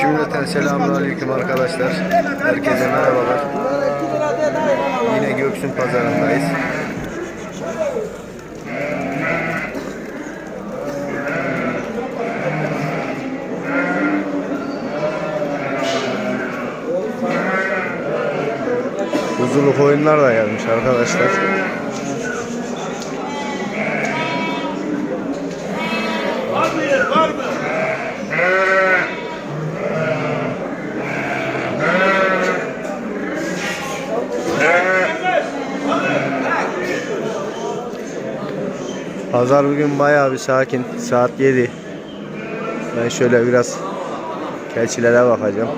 Cümleten selamünaleyküm arkadaşlar. Herkese merhabalar. Yine Göksun pazarındayız. Huzurlu koyunlar da gelmiş arkadaşlar. Pazar bugün bayağı bir sakin. Saat 7. Ben şöyle biraz keçilere bakacağım.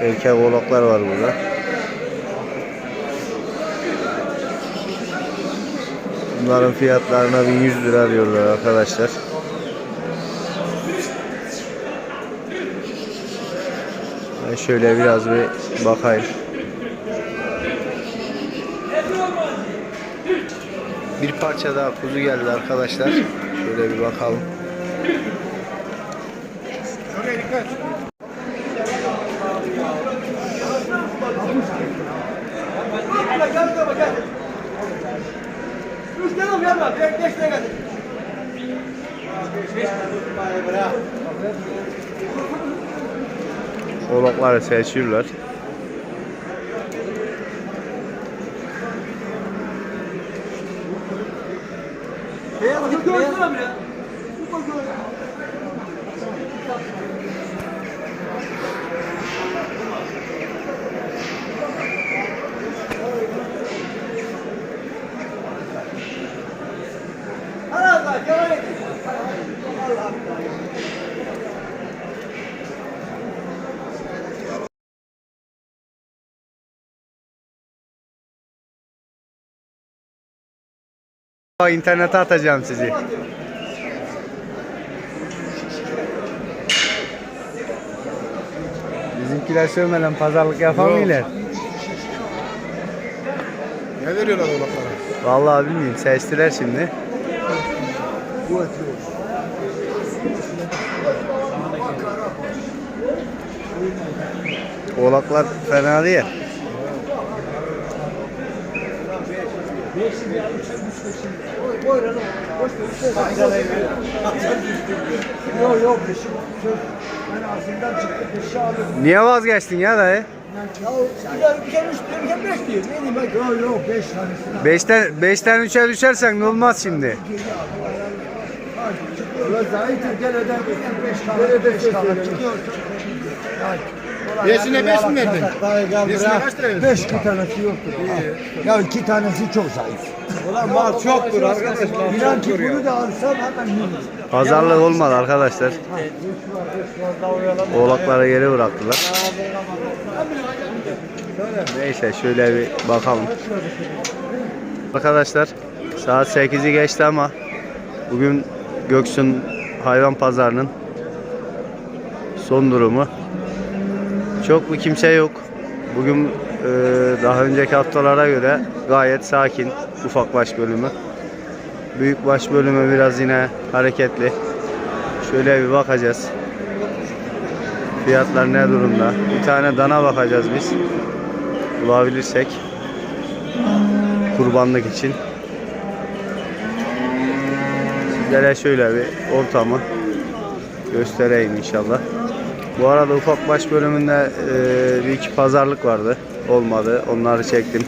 Erkek oğlaklar var burada. Bunların fiyatlarına 1100 lira diyorlar arkadaşlar. Ben şöyle biraz bir bakayım. Bir parça daha kuzu geldi arkadaşlar. Şöyle bir bakalım. Oğlakları seçiyorlar. Dur görsene bir ya. Dur görsene. İnternete atacağım sizi. Bizimkiler sövmeden pazarlık yapamıyorlar. Ne veriyorlar oğlaklara? Vallahi bilmiyorum. Seçtiler şimdi. Oğlaklar fena değil. Yok yok beşim. Ben ağzımdan çıktı beşi aldım. Niye vazgeçtin ya dayı? Ya bir kere üç diyor, bir kere beş diyor. Ne diyeyim ben? Yok yok beş tanesini. Beşten, beşten üçe düşersen ne olmaz şimdi. Ulan zahittir gel öder? Beş tane beş tane çıkıyorsun. Beşine beş mi verdin? Beşine kaç lira verdin? Beş iki tanesi yoktur. Ya iki tanesi çok zayıf. Ulan mal çoktur arkadaşlar. İnan ki bunu da alsam hemen yürür. Pazarlık olmadı arkadaşlar. Oğlakları geri bıraktılar. Neyse şöyle bir bakalım. Arkadaşlar saat 8'i geçti ama bugün Göksun hayvan pazarının son durumu. Çok bir kimse yok. Bugün e, daha önceki haftalara göre gayet sakin ufak baş bölümü. Büyük baş bölümü biraz yine hareketli. Şöyle bir bakacağız. Fiyatlar ne durumda? Bir tane dana bakacağız biz. Bulabilirsek. Kurbanlık için. Sizlere şöyle bir ortamı göstereyim inşallah. Bu arada ufak baş bölümünde e, bir iki pazarlık vardı. Olmadı. Onları çektim.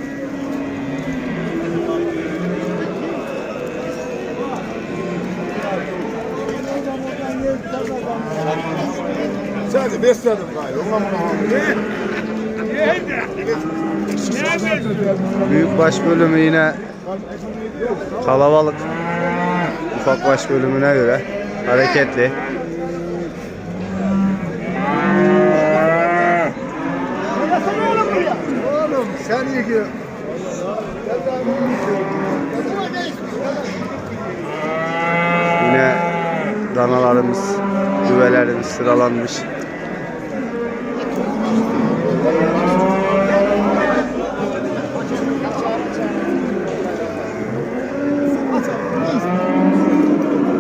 De besledim. Ulan Büyük baş bölümü yine kalabalık. Ufak baş bölümüne göre hareketli. Sen yıkıyor. Yine danalarımız, düvelerimiz sıralanmış.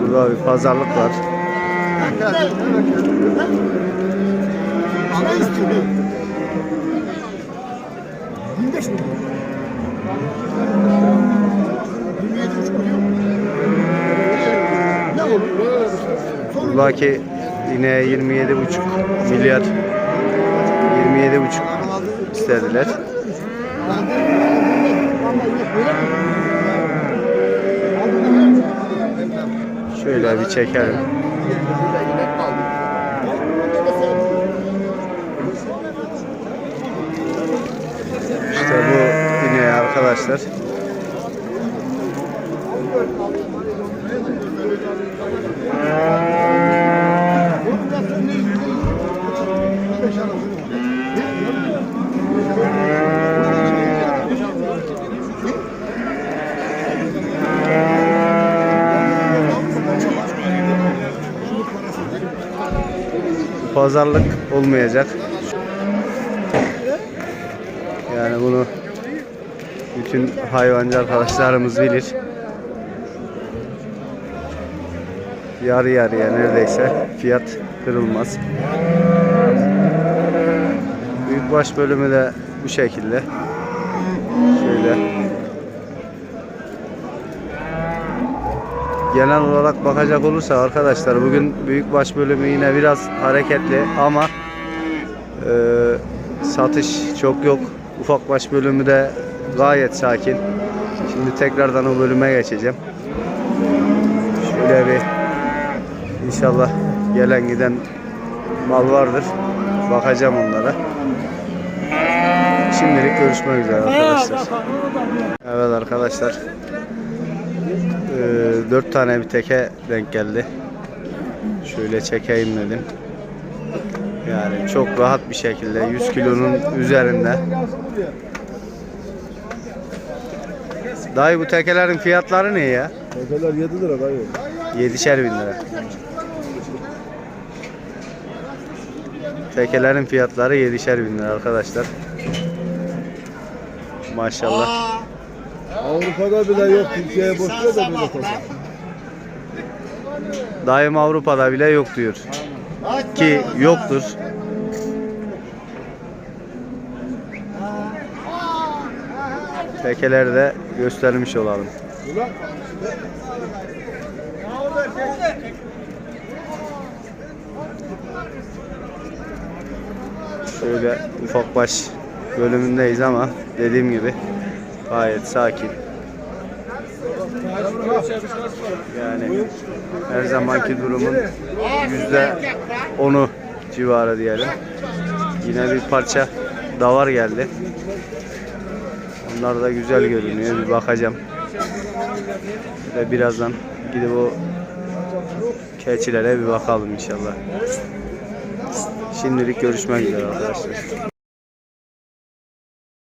Burada bir pazarlık var. Ama istiyor. 25 mi? 27 buçuk milyon. Ne olur? Buradaki yine 27,5 milyar 27,5 istediler. Şöyle bir çekelim. İşte bu yine arkadaşlar. Pazarlık olmayacak. Yani bunu bütün hayvancı arkadaşlarımız bilir. Yarı yarıya neredeyse fiyat kırılmaz. Büyükbaş bölümü de bu şekilde. Şöyle. Genel olarak bakacak olursa arkadaşlar bugün büyükbaş bölümü yine biraz hareketli ama e, satış çok yok. Ufakbaş bölümü de gayet sakin. Şimdi tekrardan o bölüme geçeceğim. Şöyle bir inşallah gelen giden mal vardır. Bakacağım onlara. Şimdilik görüşmek üzere arkadaşlar. Evet arkadaşlar. Ee, 4 tane bir teke denk geldi. Şöyle çekeyim dedim. Yani çok rahat bir şekilde 100 kilonun üzerinde. Dayı bu tekelerin fiyatları ne ya? Tekeler 7 lira dayı. 7'şer bin lira. Tekelerin fiyatları 7'şer bin lira arkadaşlar. Maşallah. Avrupa'da bile yok. Türkiye'ye boş ver de böyle teke. Daim Avrupa'da bile yok diyor. Ki yoktur. Tekeleri de göstermiş olalım. Şöyle ufak baş bölümündeyiz ama dediğim gibi gayet sakin. Yani her zamanki durumun yüzde onu civarı diyelim. Yine bir parça davar geldi. Onlar da güzel görünüyor. Bir bakacağım. Ve birazdan gidip o keçilere bir bakalım inşallah. Şimdilik görüşmek üzere arkadaşlar.